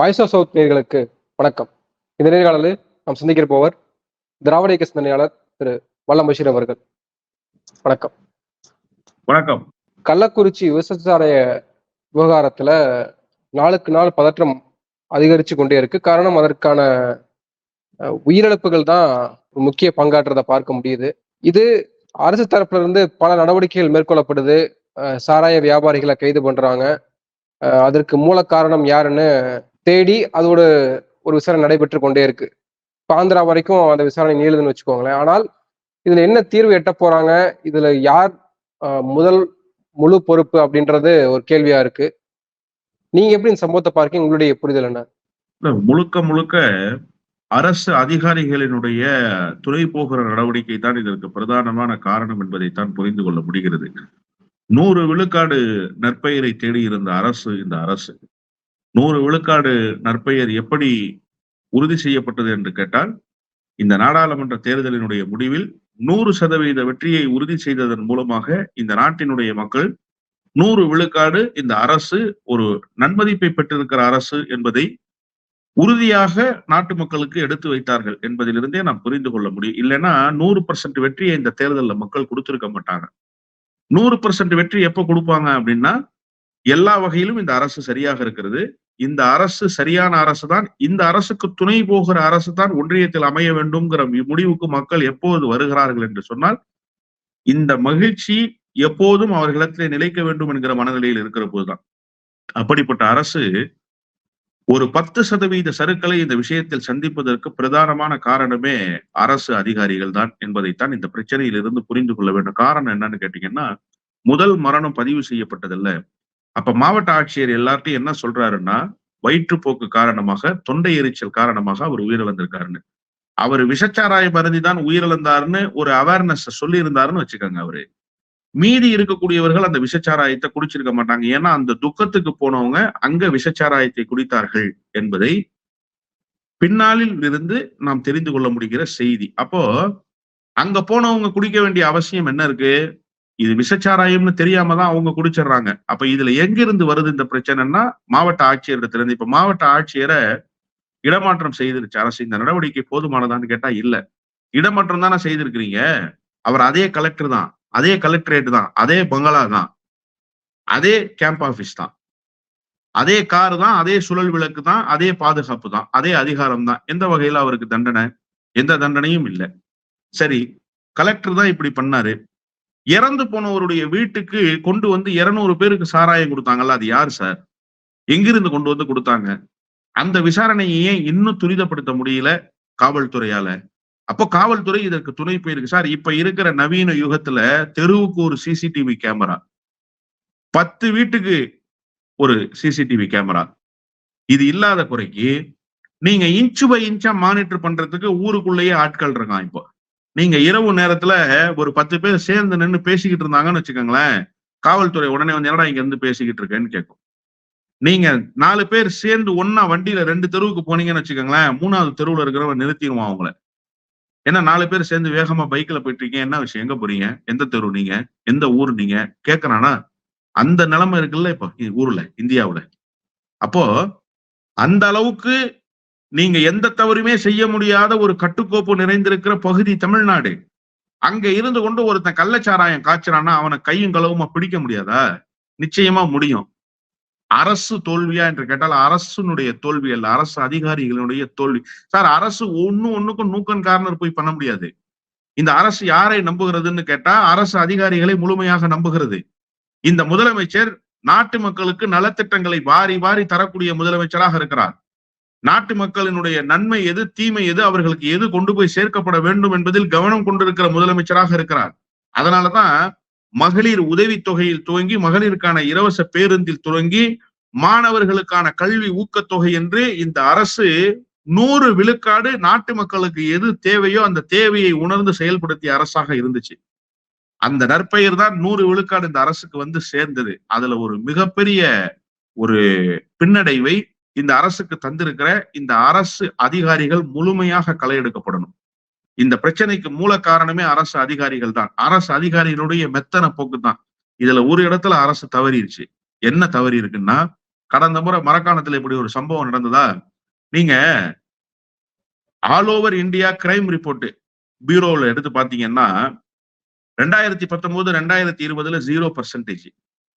Voice of south நேர்களுக்கு வணக்கம். இந்த நேர்காணலில் நாம் சந்திக்கிற போவர் திராவிட இயக்க சிந்தனையாளர் திரு வல்லம் பஷீர் அவர்கள். வணக்கம். வணக்கம். கள்ளக்குறிச்சி விவசாய விவகாரத்துல நாளுக்கு நாள் பதற்றம் அதிகரித்து கொண்டே இருக்கு. காரணம் அதற்கான உயிரிழப்புகள் தான் ஒரு முக்கிய பங்காற்றதை பார்க்க முடியுது. இது அரசு தரப்புல இருந்து பல நடவடிக்கைகள் மேற்கொள்ளப்படுது. சாராய வியாபாரிகளை கைது பண்றாங்க. அதற்கு மூல காரணம் யாருன்னு தேடி அதோட ஒரு விசாரணை நடைபெற்று கொண்டே இருக்கு. பாந்திரா ஆந்திரா வரைக்கும் அந்த விசாரணை நீளுதுன்னு வச்சுக்கோங்களேன். ஆனால் இதுல என்ன தீர்வு எட்ட போறாங்க? இதுல யார் முதல் முழு பொறுப்பு அப்படின்றது ஒரு கேள்வியா இருக்கு. நீங்க எப்படி இந்த சம்பவத்தை பார்க்கீங்க? உங்களுடைய புரிதல் என்ன? முழுக்க முழுக்க அரசு அதிகாரிகளினுடைய துறை போகிற நடவடிக்கை தான் இதற்கு பிரதானமான காரணம் என்பதைத்தான் புரிந்து கொள்ள முடிகிறது. நூறு விழுக்காடு நற்பெயரை தேடி இருந்த அரசு இந்த அரசு நூறு விழுக்காடு நற்பெயர் எப்படி உறுதி செய்யப்பட்டது என்று கேட்டால் இந்த நாடாளுமன்ற தேர்தலினுடைய முடிவில் நூறு சதவீத வெற்றியை உறுதி செய்ததன் மூலமாக இந்த நாட்டினுடைய மக்கள் நூறு விழுக்காடு இந்த அரசு ஒரு நன்மதிப்பை பெற்றிருக்கிற அரசு என்பதை உறுதியாக நாட்டு மக்களுக்கு எடுத்து வைத்தார்கள் என்பதிலிருந்தே நாம் புரிந்து கொள்ள முடியும். இல்லைன்னா நூறு பர்சன்ட் வெற்றியை இந்த தேர்தலில் மக்கள் கொடுத்திருக்க மாட்டாங்க. நூறு பர்சன்ட் வெற்றி எப்ப கொடுப்பாங்க அப்படின்னா எல்லா வகையிலும் இந்த அரசு சரியாக இருக்கிறது. இந்த அரசு சரியான அரசு தான் இந்த அரசுக்கு துணை போகிற அரசு தான் ஒன்றியத்தில் அமைய வேண்டும்ங்கிற முடிவுக்கு மக்கள் எப்போது வருகிறார்கள் என்று சொன்னால் இந்த மகிழ்ச்சி எப்போதும் அவர்களிடத்திலே நிலைக்க வேண்டும் என்கிற மனநிலையில் இருக்கிற போதுதான். அப்படிப்பட்ட அரசு ஒரு பத்து சதவீத சருக்களை இந்த விஷயத்தில் சந்திப்பதற்கு பிரதானமான காரணமே அரசு அதிகாரிகள் தான் என்பதைத்தான் இந்த பிரச்சனையிலிருந்து புரிந்து கொள்ள வேண்டும். காரணம் என்னன்னு கேட்டீங்கன்னா முதல் மரணம் பதிவு செய்யப்பட்டதில்லை. அப்ப மாவட்ட ஆட்சியர் எல்லார்ட்டையும் என்ன சொல்றாருன்னா வயிற்றுப்போக்கு காரணமாக தொண்டை எரிச்சல் காரணமாக அவர் உயிரிழந்திருக்காருன்னு. அவர் விஷச்சாராய மருந்தி தான் உயிரிழந்தாருன்னு ஒரு அவேர்னஸ் சொல்லி இருந்தாருன்னு வச்சுக்கோங்க அவரு. மீதி இருக்கக்கூடியவர்கள் அந்த விஷச்சாராயத்தை குடிச்சிருக்க மாட்டாங்க. ஏன்னா அந்த துக்கத்துக்கு போனவங்க அங்க விஷச்சாராயத்தை குடித்தார்கள் என்பதை பின்னாளில் இருந்து நாம் தெரிந்து கொள்ள முடிகிற செய்தி. அப்போ அங்க போனவங்க குடிக்க வேண்டிய அவசியம் என்ன இருக்கு? இது விஷச்சாராயம்னு தெரியாம தான் அவங்க குடிச்சிடுறாங்க. அப்ப இதுல எங்கிருந்து வருது இந்த பிரச்சனைன்னா மாவட்ட ஆட்சியரிடத்துல இருந்து இப்ப மாவட்ட ஆட்சியரை இடமாற்றம் செய்திருச்சு அரசு. இந்த நடவடிக்கை போதுமானதான்னு கேட்டா இல்ல. இடமாற்றம் தானே செய்திருக்கிறீங்க. அவர் அதே கலெக்டர் தான். அதே கலெக்டரேட் தான். அதே பங்களா தான். அதே கேம்ப் ஆபீஸ் தான். அதே கார் தான். அதே சுழல் விளக்கு தான். அதே பாதுகாப்பு தான். அதே அதிகாரம் தான். எந்த வகையில அவருக்கு தண்டனை? எந்த தண்டனையும் இல்லை. சரி கலெக்டர் தான் இப்படி பண்ணாரு. இறந்து போனவருடைய வீட்டுக்கு கொண்டு வந்து இருநூறு பேருக்கு சாராயம் கொடுத்தாங்கல்ல அது யார் சார்? எங்கிருந்து கொண்டு வந்து கொடுத்தாங்க? அந்த விசாரணையை ஏன் இன்னும் துரிதப்படுத்த முடியல காவல்துறையால. அப்போ காவல்துறை இதற்கு துணை போயிருக்கு சார். இப்ப இருக்கிற நவீன யுகத்துல தெருவுக்கு ஒரு சிசிடிவி கேமரா. பத்து வீட்டுக்கு ஒரு சிசிடிவி கேமரா. இது இல்லாத குறைக்கு நீங்க இன்ச்சு பை இன்ச்சா மானிட்டர் பண்றதுக்கு ஊருக்குள்ளேயே ஆட்கள் இருக்கான் இப்போ. நீங்க இரவு நேரத்துல ஒரு பத்து பேர் சேர்ந்து நின்று பேசிக்கிட்டு இருந்தாங்கன்னு வச்சுக்கோங்களேன் காவல்துறை உடனே வந்து என்னடா இங்க இருந்து பேசிக்கிட்டு இருக்கேன்னு கேட்கும் நீங்க நாலு பேர் சேர்ந்து ஒன்னா வண்டியில ரெண்டு தெருவுக்கு போனீங்கன்னு வச்சுக்கோங்களேன் மூணாவது தெருவுல இருக்கிறவன் நிறுத்திடுவான் அவங்கள. ஏன்னா நாலு பேர் சேர்ந்து வேகமா பைக்ல போயிட்டு இருக்கீங்க என்ன விஷயம்? எங்க போறீங்க? எந்த தெரு நீங்க? எந்த ஊர் நீங்க? கேக்குறானா? அந்த நிலைமை இருக்குல்ல இப்போ ஊர்ல இந்தியாவுல. அப்போ அந்த அளவுக்கு நீங்க எந்த தவறுமே செய்ய முடியாத ஒரு கட்டுக்கோப்பு நிறைந்திருக்கிற பகுதி தமிழ்நாடு. அங்க இருந்து கொண்டு ஒருத்தன் கள்ளச்சாராயம் காய்ச்சறான்னா அவனை கையும் களவுமா பிடிக்க முடியாதா? நிச்சயமா முடியும். அரசு தோல்வியா என்று கேட்டால் அரசுனுடைய தோல்வி அல்ல அரசு அதிகாரிகளுடைய தோல்வி. சார் அரசு ஒண்ணு ஒண்ணுக்கும் நூக்கன் காரணர் போய் பண்ண முடியாது. இந்த அரசு யாரை நம்புகிறதுன்னு கேட்டா அரசு அதிகாரிகளை முழுமையாக நம்புகிறது. இந்த முதலமைச்சர் நாட்டு மக்களுக்கு நலத்திட்டங்களை வாரி வாரி தரக்கூடிய முதலமைச்சராக இருக்கிறார். நாட்டு மக்களினுடைய நன்மை எது தீமை எது அவர்களுக்கு எது கொண்டு போய் சேர்க்கப்பட வேண்டும் என்பதில் கவனம் கொண்டிருக்கிற முதலமைச்சராக இருக்கிறார். அதனாலதான் மகளிர் உதவித்தொகையில் துவங்கி மகளிருக்கான இலவச பேருந்தில் துவங்கி மாணவர்களுக்கான கல்வி ஊக்கத்தொகை என்று இந்த அரசு நூறு விழுக்காடு நாட்டு மக்களுக்கு எது தேவையோ அந்த தேவையை உணர்ந்து செயல்படுத்திய அரசாக இருந்துச்சு. அந்த நற்பெயர் தான் நூறு விழுக்காடு இந்த அரசுக்கு வந்து சேர்ந்தது. அதுல ஒரு மிகப்பெரிய ஒரு பின்னடைவை இந்த அரசுக்கு தந்திருக்கிற இந்த அரசு அதிகாரிகள் முழுமையாக களை எடுக்கப்படணும். இந்த பிரச்சனைக்கு மூல காரணமே அரசு அதிகாரிகள் தான். அரசு அதிகாரிகளுடைய மெத்தன போக்கு தான் இதுல ஒரு இடத்துல அரசு தவறிடுச்சு என்ன தவறி இருக்குன்னா கடந்த முறை மரக்காணத்துல இப்படி ஒரு சம்பவம் நடந்ததா? நீங்க all over India crime report பியூரோவில் எடுத்து பாத்தீங்கன்னா ரெண்டாயிரத்தி பத்தொன்பது ரெண்டாயிரத்தி இருபதுல ஜீரோ பர்சன்டேஜ்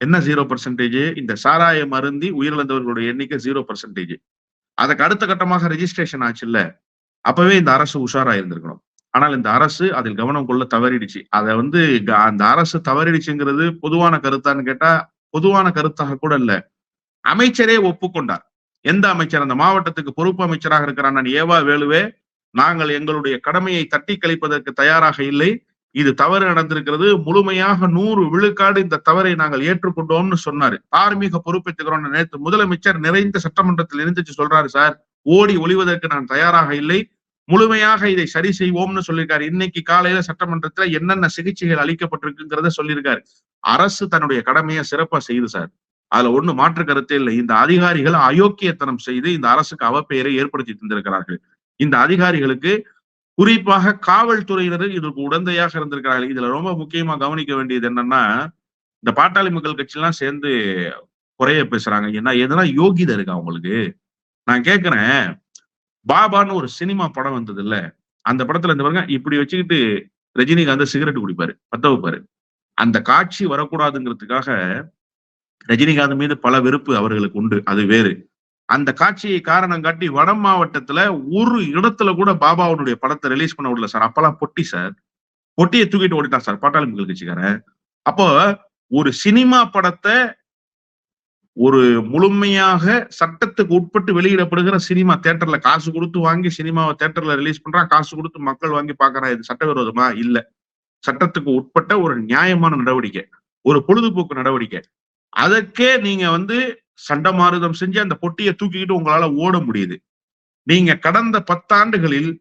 என்ன ஜீரோ பர்சன்டேஜ் இந்த சாராய மருந்தி உயிரிழந்தவர்களுடைய எண்ணிக்கை ஜீரோ பர்சன்டேஜ் அதுக்கு அடுத்த கட்டமாக ரெஜிஸ்ட்ரேஷன் ஆச்சு இல்ல அப்பவே இந்த அரசு உஷாரா இருந்திருக்கணும். ஆனால் இந்த அரசு அதில் கவனம் கொள்ள தவறிடுச்சு. அதை வந்து அந்த அரசு தவறிடுச்சுங்கிறது பொதுவான கருத்தான்னு கேட்டா பொதுவான கருத்தாக கூட இல்ல. அமைச்சரே ஒப்புக்கொண்டார். எந்த அமைச்சர்? அந்த மாவட்டத்துக்கு பொறுப்பு அமைச்சராக இருக்கிறான் நான் ஏவா வேலுவே. நாங்கள் எங்களுடைய கடமையை தட்டி கழிப்பதற்கு தயாராக இல்லை. இது தவறு நடந்திருக்கிறது. முழுமையாக நூறு விழுக்காடு இந்த தவறை நாங்கள் ஏற்றுக்கொண்டோம்னு சொன்னாரு. தார்மீக பொறுப்பேற்றுக்கிறோம் நேற்று முதலமைச்சர் நிறைந்த சட்டமன்றத்தில் இருந்துச்சு சொல்றாரு சார். ஓடி ஒளிவதற்கு நான் தயாராக இல்லை. முழுமையாக இதை சரி செய்வோம்னு சொல்லியிருக்காரு. இன்னைக்கு காலையில சட்டமன்றத்துல என்னென்ன சிகிச்சைகள் அளிக்கப்பட்டிருக்குங்கிறத சொல்லியிருக்காரு. அரசு தன்னுடைய கடமையை சிறப்பா செய்யுது சார். அதுல ஒண்ணு மாற்று கருத்தே இல்லை. இந்த அதிகாரிகள் அயோக்கியத்தனம் செய்து இந்த அரசுக்கு அவப்பெயரை ஏற்படுத்தி தந்திருக்கிறார்கள். இந்த அதிகாரிகளுக்கு குறிப்பாக காவல்துறையினர் இதற்கு உடந்தையாக இருந்திருக்கிறார்கள். இதுல ரொம்ப முக்கியமா கவனிக்க வேண்டியது என்னன்னா இந்த பாட்டாளி மக்கள் கட்சியெல்லாம் சேர்ந்து குறைய பேசுறாங்க. ஏன்னா எதனா யோகிதை இருக்கா அவங்களுக்கு நான் கேக்குறேன். பாபான்னு ஒரு சினிமா படம் வந்தது இல்ல அந்த படத்துல இந்த பாருங்க இப்படி வச்சுக்கிட்டு ரஜினிகாந்த் சிகரெட் குடிப்பாரு பத்த வைப்பாரு அந்த காட்சி வரக்கூடாதுங்கிறதுக்காக ரஜினிகாந்த் மீது பல வெறுப்பு அவர்களுக்கு உண்டு. அது வேறு. அந்த காட்சியை காரணம் காட்டி வட மாவட்டத்துல ஒரு இடத்துல கூட பாபாவுடைய படத்தை ரிலீஸ் பண்ண விடல சார். அப்பெல்லாம் பொட்டி சார். பொட்டியை தூக்கிட்டு ஓடிட்டான் சார் பாட்டாளி மக்கள் கட்சிக்காரன். அப்போ ஒரு சினிமா படத்தை ஒரு முழுமையாக சட்டத்துக்கு உட்பட்டு வெளியிடப்படுகிற சினிமா தேட்டர்ல காசு கொடுத்து வாங்கி சினிமாவை தேட்டர்ல ரிலீஸ் பண்றான். காசு கொடுத்து மக்கள் வாங்கி பாக்குறான் இது சட்டவிரோதமா? இல்ல. சட்டத்துக்கு உட்பட்ட ஒரு நியாயமான நடவடிக்கை ஒரு பொழுதுபோக்கு நடவடிக்கை. அதற்கே நீங்க வந்து சண்டமாருதம் செஞ்சு அந்த பொட்டியை தூக்கிக்கிட்டு உங்களால ஓட முடியுது. நீங்க கடந்த பத்தாண்டுகளில்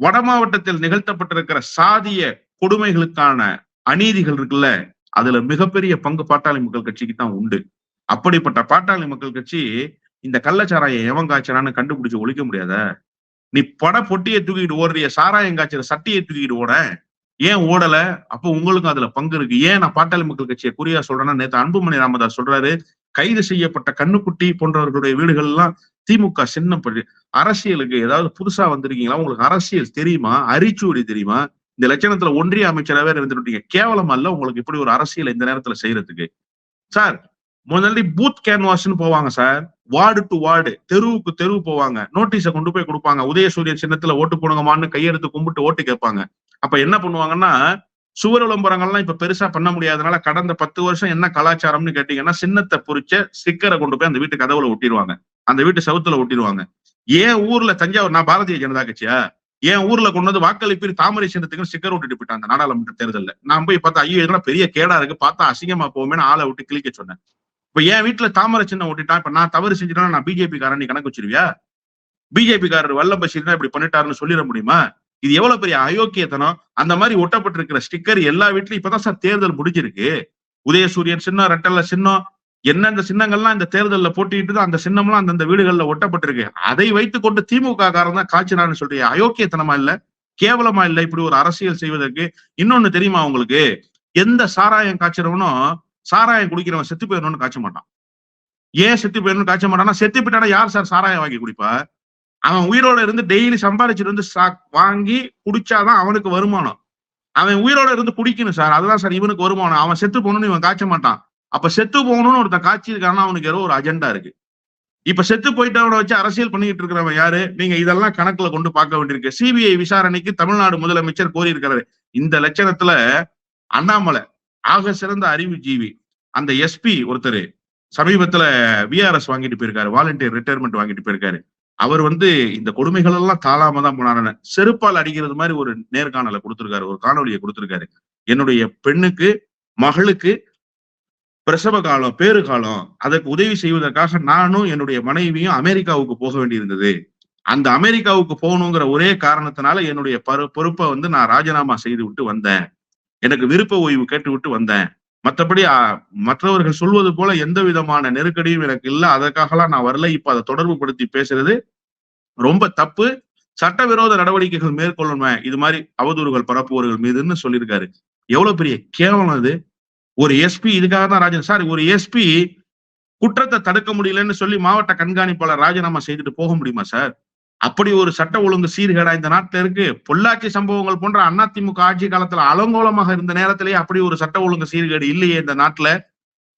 வட மாவட்டத்தில் நிகழ்த்தப்பட்டிருக்கிற சாதிய கொடுமைகளுக்கான அநீதிகள் இருக்குல்ல அதுல மிகப்பெரிய பங்கு பாட்டாளி மக்கள் கட்சிக்கு தான் உண்டு. அப்படிப்பட்ட பாட்டாளி மக்கள் கட்சி இந்த கள்ளச்சாராயம் எவன் காய்ச்சறான்னு கண்டுபிடிச்சு ஒழிக்க முடியாத? நீ பட பொட்டியை தூக்கிட்டு ஓடுறிய சாராயம் காய்ச்சல சட்டியை தூக்கிட்டு ஓட. ஏன் ஓடல? அப்போ உங்களுக்கும் அதுல பங்கு இருக்கு. ஏன் நான் பாட்டாளி மக்கள் கட்சியை குறியா சொல்றேன்னா நேற்று அன்புமணி ராமதாஸ் சொல்றாரு கைது செய்யப்பட்ட கண்ணுக்குட்டி போன்றவர்களுடைய வீடுகள் எல்லாம் திமுக சின்னம் அரசியலுக்கு ஏதாவது புதுசா வந்திருக்கீங்களா? உங்களுக்கு அரசியல் தெரியுமா? அரிச்சுவடி தெரியுமா? இந்த லட்சணத்துல ஒன்றிய அமைச்சராகவே இருந்துட்டீங்க. கேவலம் அல்ல உங்களுக்கு இப்படி ஒரு அரசியல் இந்த நேரத்துல செய்யறதுக்கு. சார் முதல்ல பூத் கேன்வாஸ்னு போவாங்க சார். வார்டு டு வார்டு தெருவுக்கு தெருவு போவாங்க. நோட்டீஸை கொண்டு போய் கொடுப்பாங்க. உதயசூரியன் சின்னத்துல ஓட்டு போடுங்கம்மான்னு கையெடுத்து கும்பிட்டு ஓட்டு கேட்பாங்க. அப்ப என்ன பண்ணுவாங்கன்னா சுவர் விளம்பரங்கள்லாம் இப்ப பெருசா பண்ண முடியாதனால கடந்த பத்து வருஷம் என்ன கலாச்சாரம்னு கேட்டீங்கன்னா சின்னத்தை பொறிச்ச ஸ்டிக்கரை கொண்டு போய் அந்த வீட்டு கதவுல ஒட்டிடுவாங்க. அந்த வீட்டு சவுத்துல ஒட்டிடுவாங்க. ஏன் ஊர்ல தஞ்சாவூர் நான் பாரதிய ஜனதா கட்சியா? என் ஊர்ல கொண்டு வந்து வாக்களிப்பில் தாமரை சின்னத்துக்கு ஸ்டிக்கர் ஒட்டிட்டு போயிட்டாங்க நாடாளுமன்ற தேர்தல்ல. நான் போய் பார்த்தா ஐயோ இதெல்லாம் பெரிய கேடா இருக்கு. பார்த்தா அசிங்கமா போவோமேனு ஆளை விட்டு கிளிக்க சொன்னேன். இப்ப என் வீட்டுல தாமரை சின்னம் ஒட்டிட்டான். இப்ப நான் தவறு செஞ்சுட்டா நான் பிஜேபி காரன் நீ கணக்கு வச்சிருவியா? பிஜேபி காரர் வல்லம்பசீர் தான் இப்படி பண்ணிட்டாருன்னு சொல்லிட முடியுமா? இது எவ்வளவு பெரிய அயோக்கியத்தனம்? அந்த மாதிரி ஒட்டப்பட்டிருக்கிற ஸ்டிக்கர் எல்லா வீட்லயும் இப்பதான் சார் தேர்தல் முடிஞ்சிருக்கு. உதயசூரியன் சின்னம் ரெட்டல்ல சின்னம் என்னென்ன சின்னங்கள்லாம் இந்த தேர்தலில் போட்டிட்டு அந்த சின்னம்லாம் அந்தந்த வீடுகளில் ஒட்டப்பட்டிருக்கு. அதை வைத்துக்கொண்டு திமுக காரன் தான் காய்ச்சினான்னு சொல்றீங்க. அயோக்கியத்தனமா இல்ல? கேவலமா இல்ல? இப்படி ஒரு அரசியல் செய்வதற்கு இன்னொன்னு தெரியுமா உங்களுக்கு? எந்த சாராயம் காய்ச்சறவனும் சாராயம் குடிக்கிறவன் செத்து போயிடணும்னு காய்ச்ச மாட்டான். ஏன் செத்து போயிடணும்னு காய்ச்ச மாட்டான்னா செத்து போயிட்டானா யார் சார் சாராயம் வாங்கி குடிப்பா? அவன் உயிரோட இருந்து டெய்லி சம்பாதிச்சுட்டு வந்து சா- வாங்கி குடிச்சாதான் அவனுக்கு வருமானம். அவன் உயிரோட இருந்து குடிக்கணும் சார். அதுதான் சார் இவனுக்கு வருமானம். அவன் செத்து போகணும்னு இவன் காய்ச்ச மாட்டான். அப்ப செத்து போகணும்னு ஒருத்தன் காய்ச்சி அவனுக்கு ஏதோ ஒரு அஜெண்டா இருக்கு. இப்ப செத்து போயிட்டவனை வச்சு அரசியல் பண்ணிட்டு இருக்கிறவன் யாரு? நீங்க இதெல்லாம் கணக்குல கொண்டு பார்க்க வேண்டியிருக்கு. சிபிஐ விசாரணைக்கு தமிழ்நாடு முதலமைச்சர் கோரியிருக்கிறாரு. இந்த லட்சணத்துல அண்ணாமலை ஆக சிறந்த அறிவுஜீவி அந்த எஸ்பி ஒருத்தர் சமீபத்துல விஆர்எஸ் வாங்கிட்டு போயிருக்காரு. வாலண்டியர் ரிட்டையர்மெண்ட் வாங்கிட்டு போயிருக்காரு. அவர் வந்து இந்த கொடுமைகள் எல்லாம் தாளாம தான் போனாரு செருப்பால் அடிக்கிறது மாதிரி ஒரு நேர்காணலை கொடுத்திருக்காரு ஒரு காணொலியை கொடுத்திருக்காரு. என்னுடைய பெண்ணுக்கு மகளுக்கு பிரசவ காலம் பேறு காலம் அதற்கு உதவி செய்வதற்காக நானும் என்னுடைய மனைவியும் அமெரிக்காவுக்கு போக வேண்டியிருந்தது. அந்த அமெரிக்காவுக்கு போகணுங்கிற ஒரே காரணத்தினால என்னுடைய பொறுப்பை வந்து நான் ராஜினாமா செய்து விட்டு வந்தேன். எனக்கு விருப்ப ஓய்வு கேட்டு விட்டு வந்தேன். மற்றபடி மற்றவர்கள் சொல்வது போல எந்த விதமான நெருக்கடியும் எனக்கு இல்லை. அதற்காகலாம் நான் வரல. இப்ப அதை தொடர்பு படுத்தி பேசுறது ரொம்ப தப்பு. சட்டவிரோத நடவடிக்கைகள் மேற்கொள்ளணும். இது மாதிரி அவதூறுகள் பரப்புவர்கள் மீதுன்னு சொல்லியிருக்காரு. எவ்வளவு பெரிய கேவலம் அது. ஒரு எஸ்பி இதுக்காக தான் ராஜன் சார் ஒரு எஸ்பி குற்றத்தை தடுக்க முடியலன்னு சொல்லி மாவட்ட கண்காணிப்பாளர் ராஜினாமா செய்துட்டு போக முடியுமா சார்? அப்படி ஒரு சட்ட ஒழுங்கு சீர்கேடா இந்த நாட்டில் இருக்கு பொள்ளாச்சி சம்பவங்கள் போன்ற அதிமுக ஆட்சி காலத்துல அலங்கோலமாக இருந்த நேரத்திலேயே அப்படி ஒரு சட்ட ஒழுங்கு சீர்கேடு இல்லையே இந்த நாட்டுல.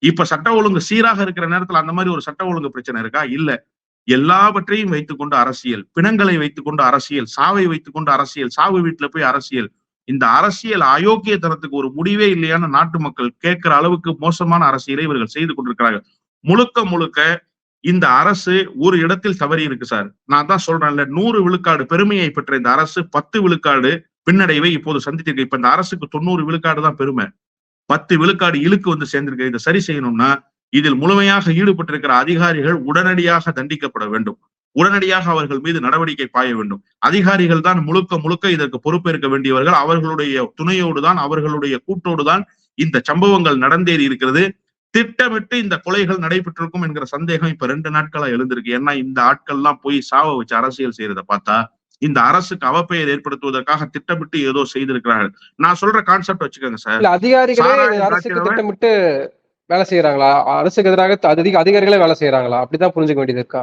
இப்ப சட்ட ஒழுங்கு சீராக இருக்கிற நேரத்துல அந்த மாதிரி ஒரு சட்ட ஒழுங்கு பிரச்சனை இருக்கா? இல்ல. எல்லாவற்றையும் வைத்துக்கொண்டு அரசியல் பிணங்களை வைத்துக்கொண்டு அரசியல் சாவை வைத்துக்கொண்டு அரசியல் சாவு வீட்டுல போய் அரசியல். இந்த அரசியல் அயோக்கியத்தனத்துக்கு ஒரு முடிவே இல்லையான நாட்டு மக்கள் கேட்கிற அளவுக்கு மோசமான அரசியலை இவர்கள் செய்து கொண்டிருக்கிறார்கள். முழுக்க முழுக்க இந்த அரசு ஒரு இடத்தில் தவறி இருக்கு சார். நான் தான் சொல்றேன்ல நூறு விழுக்காடு பெருமையை பெற்ற இந்த அரசு பத்து விழுக்காடு பின்னடைவை இப்போது சந்தித்திருக்கு. இப்ப இந்த அரசுக்கு தொண்ணூறு விழுக்காடு தான் பெருமை. பத்து விழுக்காடு இழுக்கு வந்து சேர்ந்திருக்கு. இதை சரி செய்யணும்னா இதில் முழுமையாக ஈடுபட்டிருக்கிற அதிகாரிகள் உடனடியாக தண்டிக்கப்பட வேண்டும். உடனடியாக அவர்கள் மீது நடவடிக்கை பாய வேண்டும். அதிகாரிகள் தான் முழுக்க முழுக்க இதற்கு பொறுப்பேற்க வேண்டியவர்கள். அவர்களுடைய துணையோடு தான் அவர்களுடைய கூட்டோடு தான் இந்த சம்பவங்கள் நடந்தேறி இருக்கிறது. திட்டமிட்டு இந்த கொலைகள் நடைபெற்றிருக்கும் என்கிற சந்தேகம் இப்ப ரெண்டு நாட்களா எழுந்திருக்கு. ஏன்னா இந்த ஆட்கள்லாம் போய் சாவ வச்சு அரசியல் செய்யறத பார்த்தா இந்த அரசுக்கு அவப்பெயர் ஏற்படுத்துவதற்காக திட்டமிட்டு ஏதோ செய்திருக்கிறார்கள். நான் சொல்ற கான்செப்ட் வச்சுக்கோங்க சார் அதிகாரிகளே அரசுக்கு திட்டமிட்டு வேலை செய்யறாங்களா? அரசுக்கு எதிராக அதிக அதிகாரிகளே வேலை செய்யறாங்களா? அப்படிதான் புரிஞ்சுக்க வேண்டியது இருக்கா?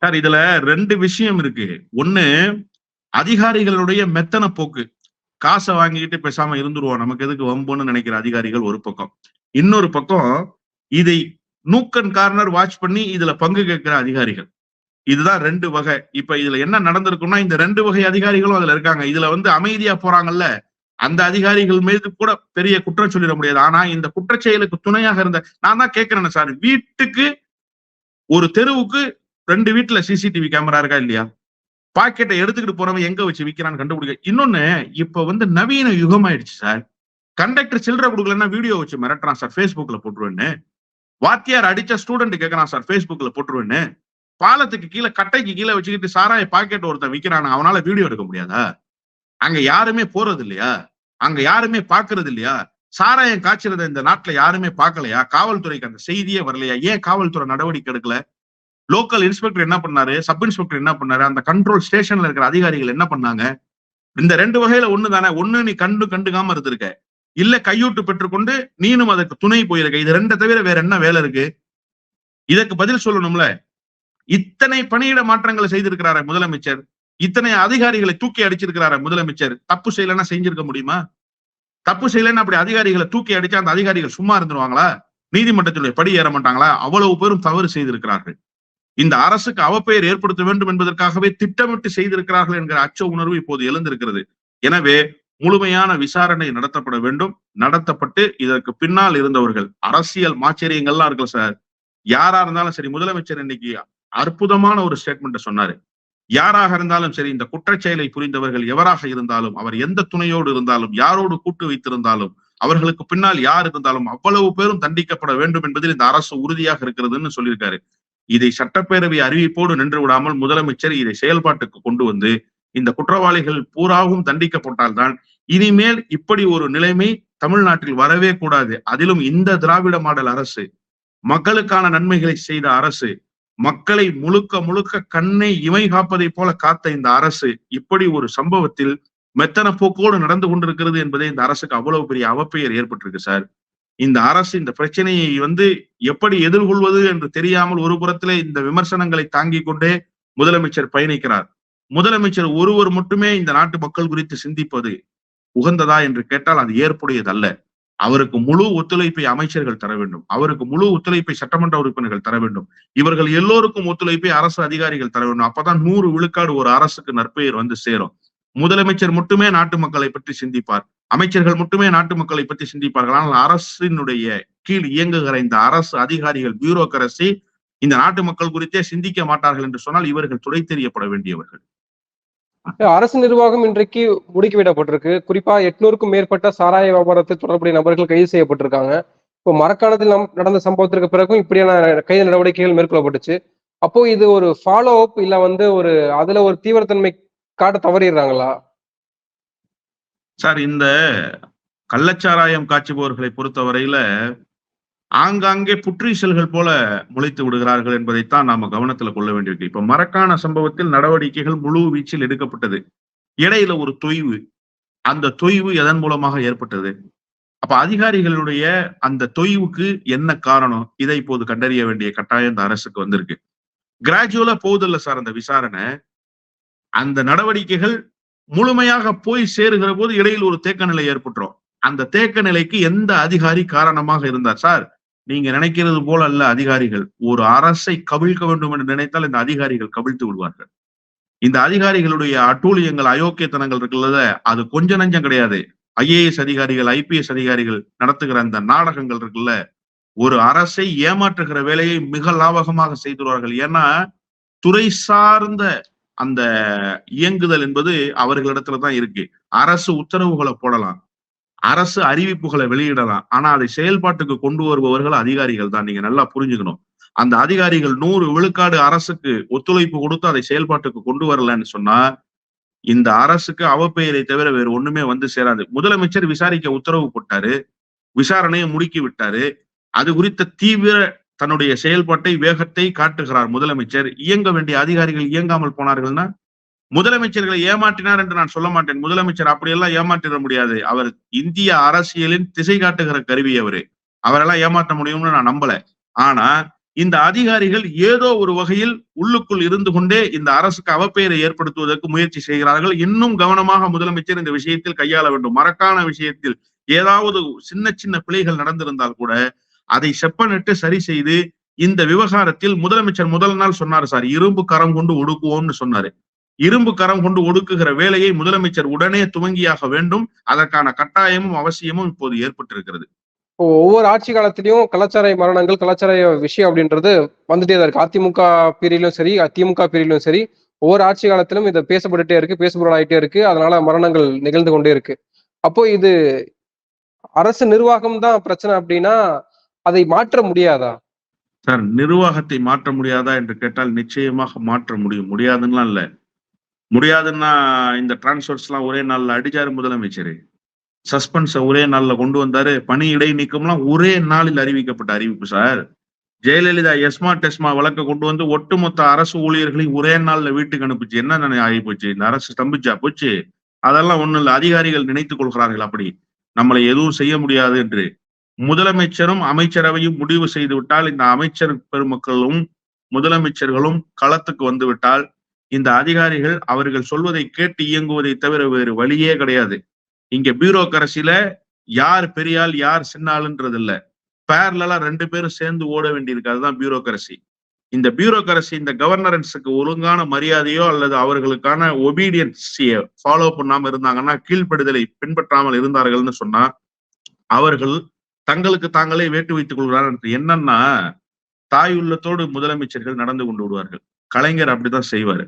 சார் இதுல ரெண்டு விஷயம் இருக்கு. ஒண்ணு அதிகாரிகளுடைய மெத்தன போக்கு. காசை வாங்கிட்டு பேசாம இருந்துருவோம். நமக்கு எதுக்கு வம்புன்னு நினைக்கிற அதிகாரிகள் ஒரு பக்கம். இன்னொரு பக்கம் இதை நூக்கன் கார்னர் வாட்ச் பண்ணி இதுல பங்கு கேட்கிற அதிகாரிகள். இதுதான் ரெண்டு வகை. இப்ப இதுல என்ன நடந்திருக்கும்னா இந்த ரெண்டு வகை அதிகாரிகளும் அதுல இருக்காங்க. இதுல வந்து அமைதியா போறாங்கல்ல அந்த அதிகாரிகள் மீது கூட பெரிய குற்றம் சொல்லிட முடியாது. ஆனா இந்த குற்றச்செயலுக்கு துணையாக இருந்த நான் தான் கேட்கிறேன் சார் வீட்டுக்கு ஒரு தெருவுக்கு ரெண்டு வீட்டுல சிசிடிவி கேமரா இருக்கா இல்லையா? பாக்கெட்டை எடுத்துக்கிட்டு போறவன் எங்க வச்சு விற்கிறான்னு கண்டுபிடிக்க. இன்னொன்னு இப்ப வந்து நவீன யுகம் ஆயிடுச்சு சார். கண்டக்டர் சில்லற கொடுக்கலன்னா வீடியோ வச்சு மிரட்டுறான் சார் ஃபேஸ்புக்கில் போட்டுருவேன்னு. வாத்தியார் அடிச்ச ஸ்டூடெண்ட் கேட்கறான் சார் Facebookல போட்டுருவேன்னு. பாலத்துக்கு கீழே கட்டைக்கு கீழே வச்சுக்கிட்டு சாராய பாக்கெட் ஒருத்தன் விற்கிறான் அவனால வீடியோ எடுக்க முடியாதா? அங்க யாருமே போறது இல்லையா? அங்க யாருமே பாக்குறது இல்லையா? சாராயம் காய்ச்சறத இந்த நாட்டுல யாருமே பார்க்கலையா? காவல்துறைக்கு அந்த செய்தியே வரலையா? ஏன் காவல்துறை நடவடிக்கை எடுக்கல? லோக்கல் இன்ஸ்பெக்டர் என்ன பண்ணாரு? சப் இன்ஸ்பெக்டர் என்ன பண்ணாரு? அந்த கண்ட்ரோல் ஸ்டேஷன்ல இருக்கிற அதிகாரிகள் என்ன பண்ணாங்க? இந்த ரெண்டு வகையில ஒண்ணு தானே ஒண்ணு நீ கண்டு கண்டுக்காம இருந்திருக்க. இல்ல கையூட்டு பெற்றுக்கொண்டு நீனும் அதற்கு துணை போயிருக்க. இது ரெண்டை தவிர வேற என்ன வேலை இருக்கு? இதற்கு பதில் சொல்லணும்ல. இத்தனை பணியிட மாற்றங்களை செய்திருக்கிறார முதலமைச்சர். இத்தனை அதிகாரிகளை தூக்கி அடிச்சிருக்கிறார முதலமைச்சர். தப்பு செய்யலைன்னா செஞ்சிருக்க முடியுமா? தப்பு செய்யலன்னு அப்படி அதிகாரிகளை தூக்கி அடிச்சா அந்த அதிகாரிகள் சும்மா இருந்துருவாங்களா? நீதிமன்றத்தினுடைய படி ஏற மாட்டாங்களா? அவ்வளவு பேரும் தவறு செய்திருக்கிறார்கள். இந்த அரசுக்கு அவப்பெயர் ஏற்படுத்த வேண்டும் என்பதற்காகவே திட்டமிட்டு செய்திருக்கிறார்கள் என்கிற அச்ச உணர்வு இப்போது எழுந்திருக்கிறது. எனவே முழுமையான விசாரணை நடத்தப்பட வேண்டும். நடத்தப்பட்டு இதற்கு பின்னால் இருந்தவர்கள் அரசியல் மாச்சரியங்கள்லாம் இருக்குல்ல சார் யாரா இருந்தாலும் சரி முதலமைச்சர் இன்னைக்கு அற்புதமான ஒரு ஸ்டேட்மெண்ட்டை சொன்னாரு. யாராக இருந்தாலும் சரி இந்த குற்றச்செயலை புரிந்தவர்கள் எவராக இருந்தாலும் அவர் எந்த துணையோடு இருந்தாலும் யாரோடு கூட்டு வைத்திருந்தாலும் அவர்களுக்கு பின்னால் யார் இருந்தாலும் அவ்வளவு பேரும் தண்டிக்கப்பட வேண்டும் என்பதில் இந்த அரசு உறுதியாக இருக்கிறதுன்னு சொல்லியிருக்காரு. இதை சட்டப்பேரவை அறிவிப்போடு நின்று விடாமல் முதலமைச்சர் இதை செயல்பாட்டுக்கு கொண்டு வந்து இந்த குற்றவாளிகள் பூராவும் தண்டிக்கப்பட்டால்தான் இனிமேல் இப்படி ஒரு நிலைமை தமிழ்நாட்டில் வரவே கூடாது. அதிலும் இந்த திராவிட மாடல் அரசு மக்களுக்கான நன்மைகளை செய்த அரசு மக்களை முழுக்க முழுக்க கண்ணை இமை காப்பதை போல காத்த இந்த அரசு இப்படி ஒரு சம்பவத்தில் மெத்தன போக்கோடு நடந்து கொண்டிருக்கிறது என்பதே இந்த அரசுக்கு அவ்வளவு பெரிய அவப்பெயர் ஏற்பட்டிருக்கு சார். இந்த அரசு இந்த பிரச்சனையை வந்து எப்படி எதிர்கொள்வது என்று தெரியாமல் ஒரு புறத்திலே இந்த விமர்சனங்களை தாங்கிக் கொண்டே முதலமைச்சர் பயணிக்கிறார். முதலமைச்சர் ஒருவர் மட்டுமே இந்த நாட்டு மக்கள் குறித்து சிந்திப்பது உகந்ததா என்று கேட்டால் அது ஏற்புடையதல்ல. அவருக்கு முழு ஒத்துழைப்பை அமைச்சர்கள் தர வேண்டும். அவருக்கு முழு ஒத்துழைப்பை சட்டமன்ற உறுப்பினர்கள் தர வேண்டும். இவர்கள் எல்லோருக்கும் ஒத்துழைப்பை அரசு அதிகாரிகள் தர வேண்டும். அப்பதான் நூறு விழுக்காடு ஒரு அரசுக்கு நற்பெயர் வந்து சேரும். முதலமைச்சர் மட்டுமே நாட்டு மக்களை பற்றி சிந்திப்பார். அமைச்சர்கள் மட்டுமே நாட்டு மக்களை பற்றி சிந்திப்பார்கள். ஆனால் அரசினுடைய கீழ் இயங்குகிற இந்த அரசு அதிகாரிகள் பியூரோக்கரசி இந்த நாட்டு மக்கள் குறித்தே சிந்திக்க மாட்டார்கள் என்று சொன்னால் இவர்கள் துடை தெரியப்பட வேண்டியவர்கள். அரசு நிர்வாகம் இன்றைக்கு முடுக்கிவிடப்பட்டிருக்கு குறிப்பா எட்நூறுக்கும் மேற்பட்ட சாராய வியாபாரத்தில் தொடர்புடைய நபர்கள் கைது செய்யப்பட்டிருக்காங்க. இப்போ மரக்காலத்தில் நடந்த சம்பவத்திற்கு பிறகும் இப்படியான கைது நடவடிக்கைகள் மேற்கொள்ளப்பட்டுச்சு. அப்போ இது ஒரு ஃபாலோ அப் இல்ல வந்து ஒரு அதுல ஒரு தீவிரத்தன்மை காட்ட தவறிடுறாங்களா? சார் இந்த கள்ளச்சாராயம் காய்ச்சுபவர்களை பொறுத்தவரையில ஆங்காங்கே புற்றீசல்கள் போல முளைத்து விடுகிறார்கள் என்பதைத்தான் நாம கவனத்துல கொள்ள வேண்டியிருக்கு. இப்ப மரக்கான சம்பவத்தில் நடவடிக்கைகள் முழு வீச்சில் எடுக்கப்பட்டது. இடையில ஒரு தொய்வு. அந்த தொய்வு எதன் மூலமாக ஏற்பட்டது? அப்ப அதிகாரிகளுடைய அந்த தொய்வுக்கு என்ன காரணம்? இதை இப்போது கண்டறிய வேண்டிய கட்டாயம் இந்த அரசுக்கு வந்திருக்கு. கிராஜுவலா போகுதில்ல சார் அந்த விசாரணை. அந்த நடவடிக்கைகள் முழுமையாக போய் சேருகிற போது இடையில் ஒரு தேக்க நிலை ஏற்பட்டுரும். அந்த தேக்க நிலைக்கு எந்த அதிகாரி காரணமாக இருந்தார் சார்? நீங்க நினைக்கிறது போல அல்ல அதிகாரிகள். ஒரு அரசை கவிழ்க்க வேண்டும் என்று நினைத்தால் இந்த அதிகாரிகள் கவிழ்த்து விடுவார்கள். இந்த அதிகாரிகளுடைய அட்டூழியங்கள் அயோக்கியத்தனங்கள் இருக்குல்ல அது கொஞ்ச நஞ்சம் கிடையாது. ஐஏஎஸ் அதிகாரிகள் ஐபிஎஸ் அதிகாரிகள் நடத்துகிற அந்த நாடகங்கள் இருக்குல்ல ஒரு அரசை ஏமாற்றுகிற வேலையை மிக லாபகமாக செய்துள்ளார்கள். ஏன்னா துறை சார்ந்த அந்த இயங்குதல் என்பது அவர்களிடத்துல தான் இருக்கு. அரசு உத்தரவுகளை போடலாம். அரசு அறிவிப்புகளை வெளியிடலாம். ஆனா அதை செயல்பாட்டுக்கு கொண்டு வருபவர்கள் அதிகாரிகள் தான். நீங்க நல்லா புரிஞ்சுக்கணும். அந்த அதிகாரிகள் நூறு விழுக்காடு அரசுக்கு ஒத்துழைப்பு கொடுத்து அதை செயல்பாட்டுக்கு கொண்டு வரலன்னு சொன்னா இந்த அரசுக்கு அவப்பெயரை தவிர வேறு ஒண்ணுமே வந்து சேராது. முதலமைச்சர் விசாரிக்க உத்தரவு போட்டாரு. விசாரணையை முடுக்கி விட்டாரு. அது குறித்த தீவிர தன்னுடைய செயல்பாட்டை வேகத்தை காட்டுகிறார் முதலமைச்சர். இயங்க வேண்டிய அதிகாரிகள் இயங்காமல் போனார்கள்னா முதலமைச்சர்களை ஏமாற்றினார் என்று நான் சொல்ல மாட்டேன். முதலமைச்சர் அப்படியெல்லாம் ஏமாற்றிட முடியாது. அவர் இந்திய அரசியலின் திசை காட்டுகிற கருவி அவரு. அவரெல்லாம் ஏமாற்ற முடியும்னு நான் நம்பல. ஆனா இந்த அதிகாரிகள் ஏதோ ஒரு வகையில் உள்ளுக்குள் இருந்து கொண்டே இந்த அரசுக்கு அவப்பெயரை ஏற்படுத்துவதற்கு முயற்சி செய்கிறார்கள். இன்னும் கவனமாக முதலமைச்சர் இந்த விஷயத்தில் கையாள வேண்டும். மறக்கான விஷயத்தில் ஏதாவது சின்ன சின்ன பிழைகள் நடந்திருந்தால் கூட அதை செப்பனிட்டு சரி செய்து இந்த விவகாரத்தில் முதலமைச்சர் முதல் நாள் சொன்னார் சார். இரும்பு கரம் கொண்டு ஒடுக்குவோம்னு சொன்னாரு. இரும்பு கரம் கொண்டு ஒடுக்குகிற வேலையை முதலமைச்சர் உடனே துவங்கியாக வேண்டும். அதற்கான கட்டாயமும் அவசியமும் இப்போது ஏற்பட்டிருக்கிறது. இப்போ ஒவ்வொரு ஆட்சி காலத்திலயும் கலாச்சார மரணங்கள் கலாச்சார விஷயம் அப்படின்றது வந்துட்டே தான் இருக்கு. அதிமுக பீரியட்லயும் சரி திமுக பீரியட்லயும் சரி ஒவ்வொரு ஆட்சி காலத்திலும் இது பேசப்பட்டுட்டே இருக்கு பேசுபொருளாயிட்டே இருக்கு. அதனால மரணங்கள் நிகழ்ந்து கொண்டே இருக்கு. அப்போ இது அரசு நிர்வாகம் தான் பிரச்சனை அப்படின்னா அதை மாற்ற முடியாதா? சார் நிர்வாகத்தை மாற்ற முடியாதா என்று கேட்டால் நிச்சயமாக மாற்ற முடியும். முடியாதுன்னா இல்ல. முடியாதுன்னா இந்த டிரான்ஸ்பர்ஸ் எல்லாம் ஒரே நாள்ல அடிச்சாரு முதலமைச்சர். சஸ்பென்ஸை ஒரே நாள்ல கொண்டு வந்தாரு. பணி இடை நீக்கம்லாம் ஒரே நாளில் அறிவிக்கப்பட்ட அறிவிப்பு சார். ஜெயலலிதா எஸ்மா டெஸ்மா வழக்க கொண்டு வந்து ஒட்டுமொத்த அரசு ஊழியர்களையும் ஒரே நாள்ல வீட்டுக்கு அனுப்பிச்சு என்ன ஆகி போச்சு இந்த அரசு ஸ்தம்பிச்சா போச்சு? அதெல்லாம் ஒன்றும் இல்லை. அதிகாரிகள் நினைத்துக் கொள்கிறார்கள் அப்படி. நம்மளை எதுவும் செய்ய முடியாது என்று. முதலமைச்சரும் அமைச்சரவையும் முடிவு செய்து விட்டால் இந்த அமைச்சர் பெருமக்களும் முதலமைச்சர்களும் களத்துக்கு வந்து விட்டால் இந்த அதிகாரிகள் அவர்கள் சொல்வதை கேட்டு இயங்குவதை தவிர வேறு வழியே கிடையாது. இங்க பியூரோக்ரசில யார் பெரியாள் யார் சின்னாளுன்றது இல்ல பேரலா ரெண்டு பேரும் சேர்ந்து ஓட வேண்டியிருக்கு. அதுதான் பியூரோக்கரசி இந்த பியூரோக்கரசி இந்த கவர்னரன்ஸுக்கு ஒழுங்கான மரியாதையோ அல்லது அவர்களுக்கான ஒபீடியன்சிய ஃபாலோ பண்ணாம இருந்தாங்கன்னா கீழ்ப்படுதலை பின்பற்றாமல் இருந்தார்கள்னு சொன்னா அவர்கள் தங்களுக்கு தாங்களே வேட்டு வைத்துக் கொள்கிறார்கள் என்னன்னா தாய் உள்ளத்தோடு முதலமைச்சர்கள் நடந்து கொண்டு விடுவார்கள். கலைஞர் அப்படிதான் செய்வாரு.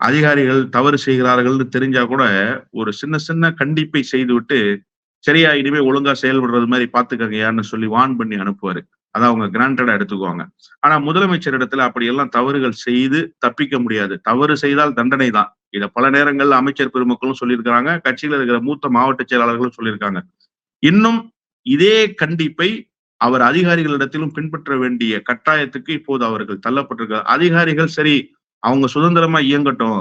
அதிகாரிகள் தவறு செய்கிறார்கள்னு தெரிஞ்சா கூட ஒரு சின்ன சின்ன கண்டிப்பை செய்துவிட்டு சரியா இனிமே ஒழுங்கா செயல்படுறது மாதிரி பாத்துக்கங்கயான்னு சொல்லி வான் பண்ணி அனுப்புவாரு. அதை அவங்க கிராண்டடா எடுத்துக்குவாங்க. ஆனா முதலமைச்சர் இடத்துல அப்படி எல்லாம் தவறுகள் செய்து தப்பிக்க முடியாது. தவறு செய்தால் தண்டனை தான். இதை பல நேரங்கள்ல அமைச்சர் பெருமக்களும் சொல்லியிருக்கிறாங்க. கட்சியில இருக்கிற மூத்த மாவட்ட செயலாளர்களும் சொல்லியிருக்காங்க. இன்னும் இதே கண்டிப்பை அவர் அதிகாரிகளிடத்திலும் பின்பற்ற வேண்டிய கட்டாயத்துக்கு இப்போது அவர்கள் தள்ளப்பட்டிருக்கிறார் அதிகாரிகள் சரி அவங்க சுதந்திரமா இயங்கட்டும்.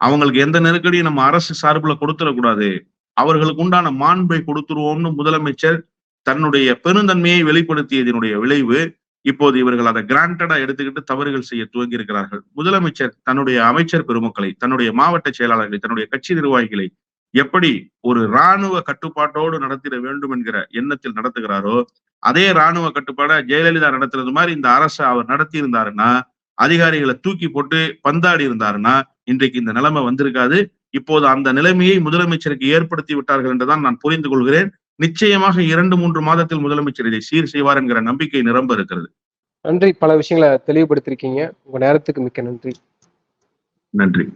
அவங்களுக்கு எந்த நெருக்கடியும் நம்ம அரசு சார்பில் கொடுத்துடக்கூடாது. அவர்களுக்கு உண்டான மாண்பை கொடுத்துருவோம்னு முதலமைச்சர் தன்னுடைய பெருந்தன்மையை வெளிப்படுத்தியதனுடைய விளைவு இப்போது இவர்கள் அதை கிராண்டடா எடுத்துக்கிட்டு தவறுகள் செய்ய துவங்கி இருக்கிறார்கள் முதலமைச்சர் தன்னுடைய அமைச்சர் பெருமக்களை தன்னுடைய மாவட்ட செயலாளர்களை தன்னுடைய கட்சி நிர்வாகிகளை எப்படி ஒரு இராணுவ கட்டுப்பாட்டோடு நடத்திட வேண்டும் என்கிற எண்ணத்தில் நடத்துகிறாரோ அதே இராணுவ கட்டுப்பாட ஜெயலலிதா நடத்துறது மாதிரி இந்த அரசை அவர் நடத்தியிருந்தாருன்னா அதிகாரிகளை தூக்கி போட்டு பந்தாடி இருந்தாருன்னா இன்றைக்கு இந்த நிலைமை வந்திருக்காது. இப்போது அந்த நிலைமையை முதலமைச்சருக்கு ஏற்படுத்தி விட்டார்கள் என்றுதான் நான் புரிந்து கொள்கிறேன். நிச்சயமாக இரண்டு மூன்று மாதத்தில் முதலமைச்சர் இதை சீர் செய்வார் என்கிற நம்பிக்கை நிரம்ப இருக்கிறது. நன்றி. பல விஷயங்களை தெளிவுபடுத்திருக்கீங்க உங்க நேரத்துக்கு மிக்க நன்றி. நன்றி.